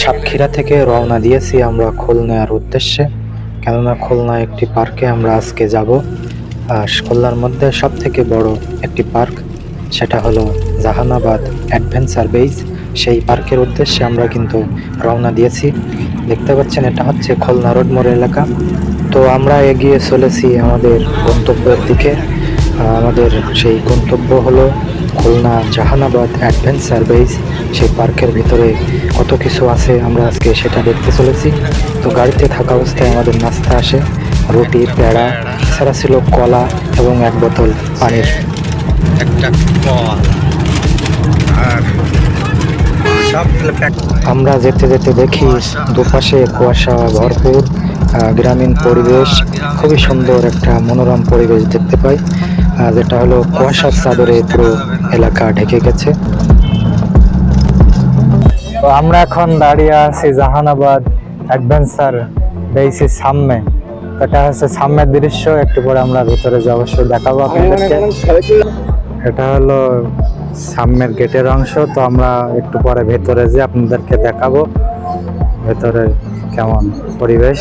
সাতক্ষীরা থেকে রওনা দিয়েছি আমরা খুলনার উদ্দেশ্যে। কেননা খুলনা একটি পার্কে আমরা আজকে যাব। আর খুলনার মধ্যে সব থেকে বড় একটি পার্ক, সেটা হলো জাহানাবাদ অ্যাডভেঞ্চার বেইজ। সেই পার্কের উদ্দেশ্যে আমরা কিন্তু রওনা দিয়েছি। দেখতে পাচ্ছেন, এটা হচ্ছে খুলনা রোড মোড় এলাকা। তো আমরা এগিয়ে চলেছি আমাদের গন্তব্যের দিকে। আমাদের সেই গন্তব্য হলো খুলনা জাহানাবাদ অ্যাডভেঞ্চার বেইজ সেই পার্কের ভিতরে কত কিছু আছে আমরা আজকে সেটা দেখতে চলেছি। তো গাড়িতে থাকা অবস্থায় আমাদের নাস্তা আসে রুটি পেড়া এছাড়া ছিল কলা এবং এক বোতল পানির। একটা কল। আর আমরা যেতে যেতে দেখি দুপাশে কুয়াশা ভরপুর গ্রামীণ পরিবেশ খুবই সুন্দর একটা মনোরম পরিবেশ দেখতে পাই। যেটা হলো কুয়াশার চাদরে পুরো এলাকা ঢেকে গেছে। তো আমরা এখন দাঁড়িয়ে আছি জাহানাবাদ অ্যাডভেঞ্চার বেইসির সামনে। এটা হচ্ছে সামনের দৃশ্য, একটু পরে আমরা ভিতরে অবশ্যই দেখাবো আপনাদেরকে। এটা হলো সামনের গেটের অংশ, তো আমরা একটু পরে ভেতরে যে আপনাদেরকে দেখাবো। ভেতরে কেমন পরিবেশ।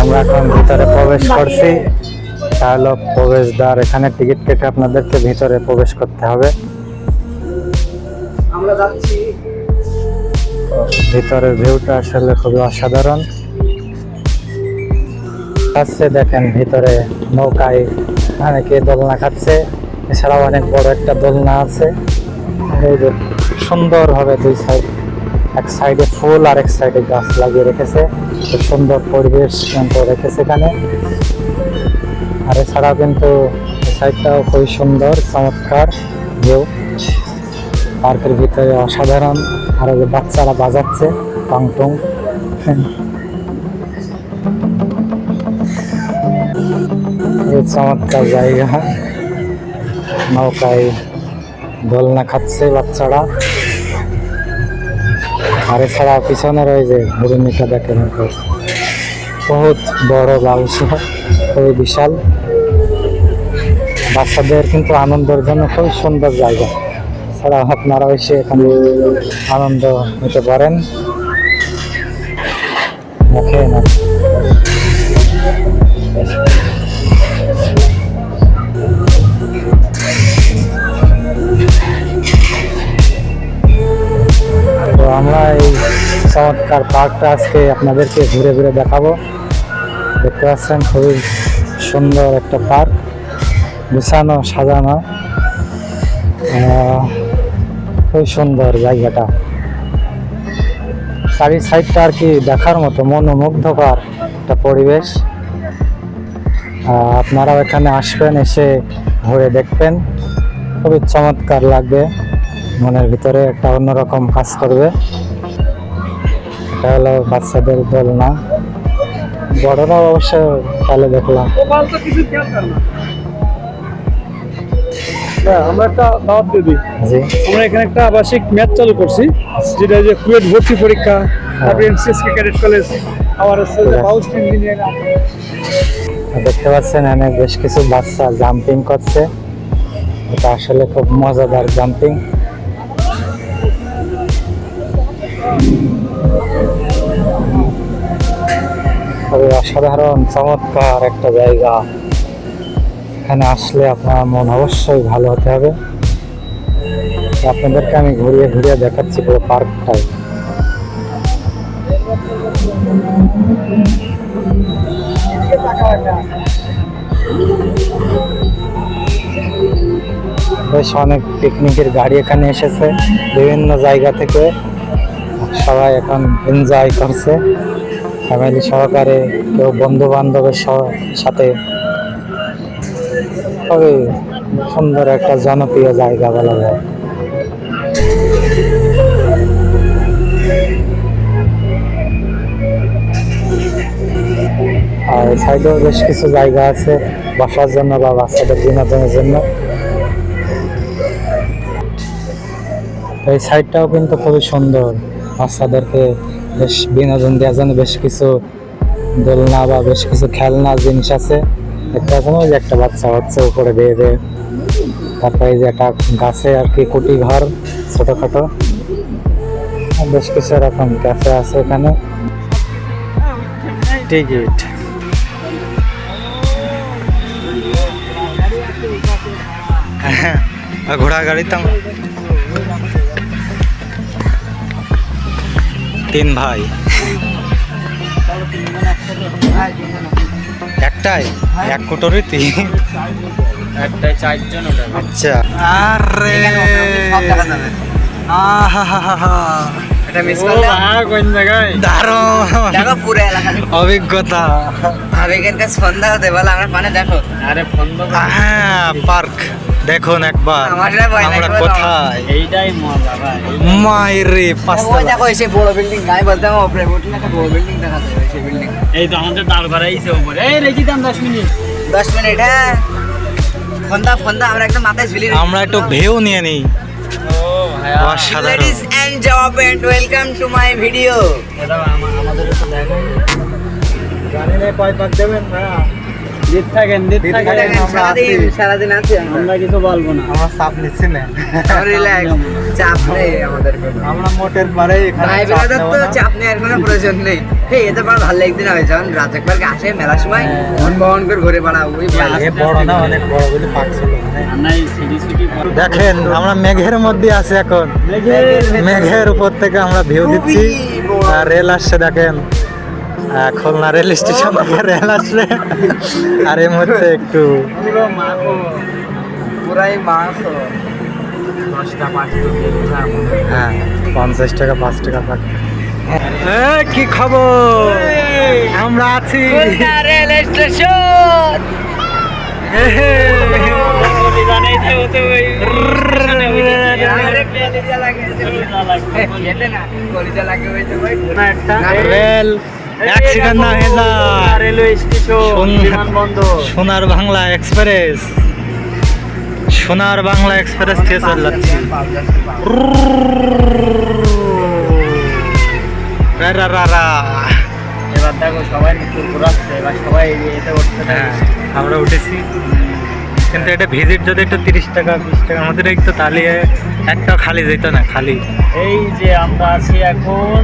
আমরা এখন ভিতরে প্রবেশ করছি। এটা হলো প্রবেশদ্বার এখানে টিকিট কেটে আপনাদেরকে ভিতরে প্রবেশ করতে হবে। আমরা যাচ্ছি। ভিতরের ভিউটা আসলে খুবই অসাধারণ। আছে দেখেন ভিতরে নৌকায় অনেকে দোলনা খাচ্ছে। এছাড়াও অনেক বড় একটা দোলনা আছে। এই যে সুন্দর হবে দুই সাইড এক সাইডে ফুল আর এক সাইডে গাছ লাগিয়ে রেখেছে। খুব সুন্দর পরিবেশ কিন্তু রেখেছে এখানে। আর এছাড়াও কিন্তু সাইডটাও খুবই সুন্দর, চমৎকার ভিউ পার্কের ভিতরে অসাধারণ। আর যে বাচ্চারা বাজাচ্ছে টং টং চমৎকার জায়গা। নৌকায় দোলনা খাচ্ছে বাচ্চারা। আর এছাড়া পিছনে রয়েছে হরিণীটা দেখেন বহুত বড় বাউস খুবই বিশাল। বাচ্চাদের কিন্তু আনন্দের জন্য খুব সুন্দর জায়গা। ছাড়া আপনারা এসে এখানে আনন্দ নিতে পারেন। আমরা চমৎকার পার্কটা আজকে আপনাদেরকে ঘুরে ঘুরে দেখাবো। দেখতে পাচ্ছেন, খুবই সুন্দর একটা পার্ক। গুছানো, সাজানো। খুবই সুন্দর জায়গাটা। চারি সাইডটা আর কি দেখার মতো মনোমুগ্ধকর একটা পরিবেশ। আপনারাও এখানে আসবেন, এসে ঘুরে দেখবেন। খুবই চমৎকার লাগবে। মনের ভিতরে একটা অন্যরকম কাজ করবে। এটা হলো বাচ্চাদের দোলনা বড়রাও অবশ্য ভালো দেখলাম। না হ্যাঁ আমরা একটা দাওয়াত দিয়ে দিই। আমরা এখানে একটা আবাসিক ম্যাচ চালু করছি যেটা যে কুয়েট ভর্তি পরীক্ষা তারপরে ক্যাডেট কলেজ আবার হচ্ছে। House engineer. দেখতে পাচ্ছেন অনেক বেশ কিছু বাচ্চা জাম্পিং করছে। এটা আসলে খুব মজাদার জাম্পিং অসাধারণ, চমৎকার একটা জায়গা। এখানে আসলে আপনার মন অবশ্যই ভালো হতে হবে। আপনাদেরকে আমি ঘুরিয়ে ঘুরিয়ে দেখাচ্ছি পুরো পার্কটাই। বেশ অনেক পিকনিকের গাড়ি এখানে এসেছে। বিভিন্ন জায়গা থেকে সবাই এখন এনজয় করছে। ফ্যামিলি সহকারে কেউ বন্ধু বান্ধবের সাথে। খুবই সুন্দর একটা জনপ্রিয় জায়গা বলা যায়। আর সাইডেও বেশ কিছু জায়গা আছে, বসার জন্য বা বাচ্চাদের বিনোদনের জন্য। এই সাইডটাও কিন্তু খুবই সুন্দর। বাচ্চাদেরকে বেশ বিনোদন দেওয়ার জন্য বেশ কিছু দোলনা বা বেশ কিছু খেলনা জিনিস আছে। একটা ওই যে একটা বাচ্চা হচ্ছে উপরে বেয়ে বেয়ে তারপরে যে একটা গাছে আর কি কুটি ঘর, ছোটখাটো। বেশ কিছু এরকম ক্যাফে আছে এখানে। টিকিট। ঘোড়া গাড়িতে তিন ভাই। একটাই? এক কোটরই তিন। একটাই চারজন আচ্ছা। আরে। আহাহাহা। এটা মিস ও করলে ভাই কোন জায়গায়? দারুণ। দেখো পুরো অভিজ্ঞতা। আবেগের সন্ধ্যা হতে বলে আমরা মানে দেখো। আরে ফোন হ্যাঁ পার্ক। দেখুন একবার আমার কোথায়? এইটাই মজা ভাই মাইরে ওই পাঁচতলা দেখো সেই বড় বিল্ডিং গায়ে বলতে আমার উপরে উঠলে একটা বড় বিল্ডিং দেখা যাবে সেই বিল্ডিং এই তো আমাদের দাঁড় করাইছে উপরে। এই রেখি দাম দশ মিনিট। দশ মিনিট হ্যাঁ। ফন্দা ফন্দা আমরা একদম মাথায় ঝুলি আমরা একটু ভেউ নিয়ে নেই। ও ভাই অসাধারণ। Ladies and job and welcome to my video আমা- আমাদের একটু দেখো জানি না কয় পাক দেবেন ভাইয়া। দিত থাকেন থাকেন। আমরা আছি। সারাদিন আছি আমরা। কিছু বলব না। আমরা চাপ নিচ্ছি না। রিল্যাক্স চাপ নেই আমাদের কোনো। আমরা মোটের পারে এখানে ভাই ব্রাদার তো। চাপ নেওয়ার কোনো প্রয়োজন নেই। এই এতে বড় ভালো একদিন হয় যখন রাজাক পার্কে আসে মেলার সময় মন বহন করে ঘুরে বেড়াও ওই বড় না অনেক বড় বলে পাক ছিল। আমরা সিডি সিডি দেখেন আমরা মেঘের মধ্যে আছি এখন। মেঘের উপর থেকে আমরা ভিউ দিচ্ছি। আর রেল আসছে দেখেন। খুলনা রেল স্টেশন থেকে রেল আসলে আর এর মধ্যে একটু হ্যাঁ পঞ্চাশ টাকা পাঁচ টাকা পাক কি খবর? আমরা আছি। Rail station. রেল অ্যাক্সিডেন্ট না হয়ে যায়। রেলওয়ে স্টেশন বিমানবন্দর। সোনার বাংলা এক্সপ্রেস। সোনার বাংলা এক্সপ্রেস থেকে চলে রা রা রা রা। এবার দেখো সবাই ঘোরাচ্ছে এবার সবাই এতে উঠতে আমরা উঠেছি কিন্তু এটা ভিজিট যদি একটু তিরিশ টাকা বিশ টাকা আমাদের একটু তাহলে একটা খালি যেত না খালি এই যে আমরা আছি এখন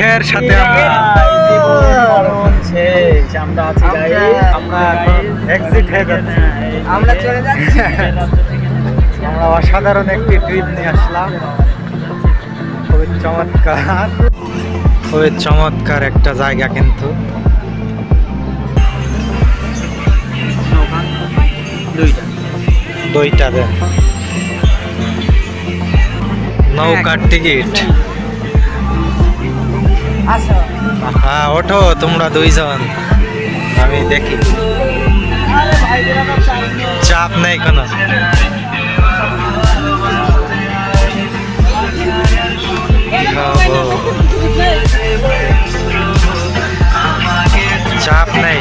মেঘের সাথে আমরা আছি হয়ে যাচ্ছি। চলে যাচ্ছি। অসাধারণ একটি ট্রিপ নিয়ে আসলাম। খুবই চমৎকার। খুবই চমৎকার একটা জায়গা কিন্তু। দুইটা। দুইটা দেন নৌকার টিকিট। হ্যাঁ ওঠো তোমরা দুইজন। আমি দেখি। চাপ নেই কোনো। চাপ নেই।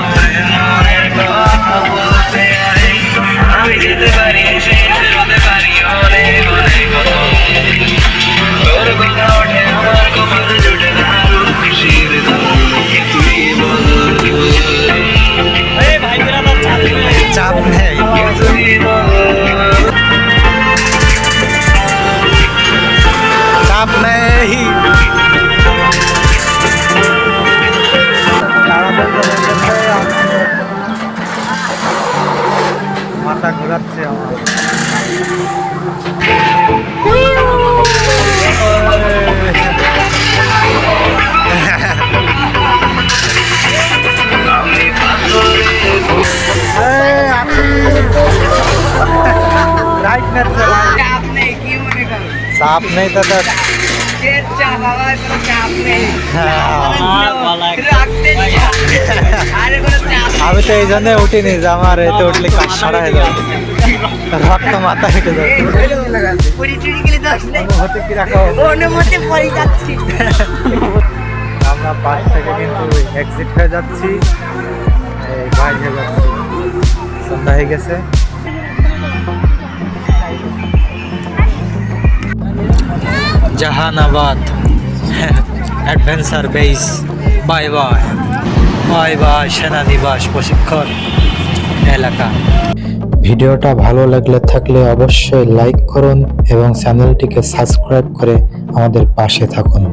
চাপ নেই। আমি তো এই জন্য উঠিনি যে আমার এতে উঠলে কাজ সারা হয়ে যাবে। রক্ত মাথা হেঁটে যাবে। আমরা বাস থেকে কিন্তু এক্সিট হয়ে যাচ্ছি। এই হয়ে যাচ্ছি। সন্ধ্যা হয়ে গেছে। Jahanabad. Adventure base bye bye bye bye সেনানিবাস, প্রশিক্ষণ এলাকা। ভিডিওটা ভালো লাগলে থাকলে অবশ্যই লাইক করুন এবং চ্যানেলটিকে সাবস্ক্রাইব করে আমাদের পাশে থাকুন।